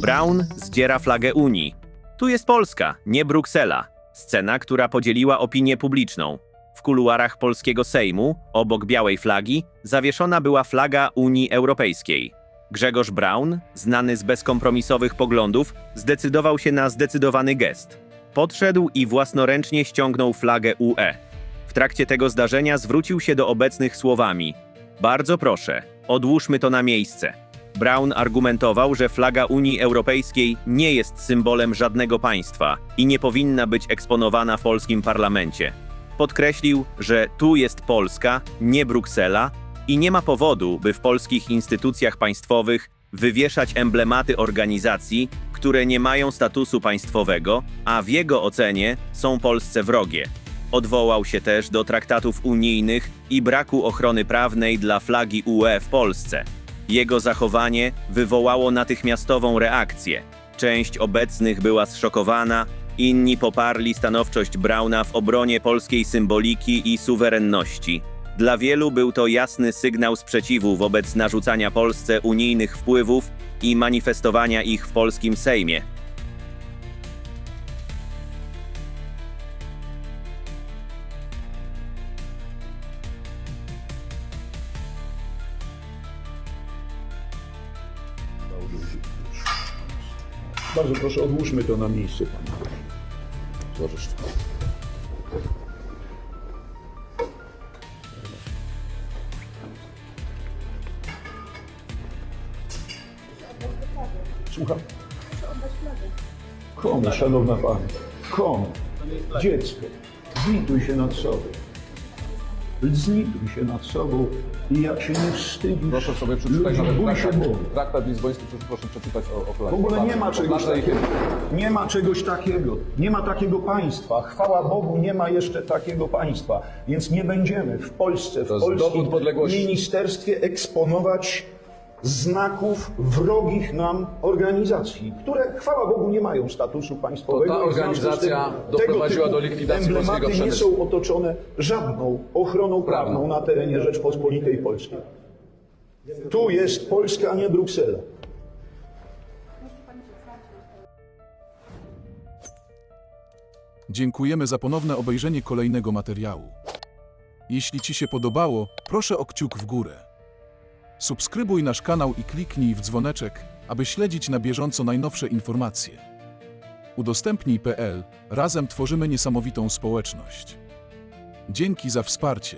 Brown zdziera flagę Unii. Tu jest Polska, nie Bruksela. Scena, która podzieliła opinię publiczną. W kuluarach polskiego Sejmu, obok białej flagi, zawieszona była flaga Unii Europejskiej. Grzegorz Braun, znany z bezkompromisowych poglądów, zdecydował się na zdecydowany gest. Podszedł i własnoręcznie ściągnął flagę UE. W trakcie tego zdarzenia zwrócił się do obecnych słowami: Bardzo proszę, odłóżmy to na miejsce. Brown argumentował, że flaga Unii Europejskiej nie jest symbolem żadnego państwa i nie powinna być eksponowana w polskim parlamencie. Podkreślił, że tu jest Polska, nie Bruksela i nie ma powodu, by w polskich instytucjach państwowych wywieszać emblematy organizacji, które nie mają statusu państwowego, a w jego ocenie są Polsce wrogie. Odwołał się też do traktatów unijnych i braku ochrony prawnej dla flagi UE w Polsce. Jego zachowanie wywołało natychmiastową reakcję. Część obecnych była zszokowana, inni poparli stanowczość Brauna w obronie polskiej symboliki i suwerenności. Dla wielu był to jasny sygnał sprzeciwu wobec narzucania Polsce unijnych wpływów i manifestowania ich w polskim Sejmie. Bardzo proszę, odłóżmy to na miejsce, panie. Towarzysz. Słucham? Komu, szanowna pani? Komu? Dziecko. Zlituj się nad sobą. Zlituj się nad sobą i jak się nie wstydzisz, Proszę sobie przeczytać nawet bój się traktat, traktat lizboński, proszę, proszę przeczytać o, o W ogóle nie ma czegoś takiego. Nie ma czegoś takiego. Nie ma takiego państwa. Chwała Bogu, nie ma jeszcze takiego państwa. Więc nie będziemy w Polsce, w To jest polskim dowód podległości. ministerstwie eksponować znaków wrogich nam organizacji, które, chwała Bogu, nie mają statusu państwowego. To ta organizacja tym doprowadziła do likwidacji emblematy polskiego nie przemysłu. są otoczone żadną ochroną prawną Prawną. na terenie Rzeczpospolitej Polskiej. Tu jest Polska, a nie Bruksela. Dziękujemy za ponowne obejrzenie kolejnego materiału. Jeśli Ci się podobało, proszę o kciuk w górę. Subskrybuj nasz kanał i kliknij w dzwoneczek, aby śledzić na bieżąco najnowsze informacje. Udostępnij.pl Razem tworzymy niesamowitą społeczność. Dzięki za wsparcie.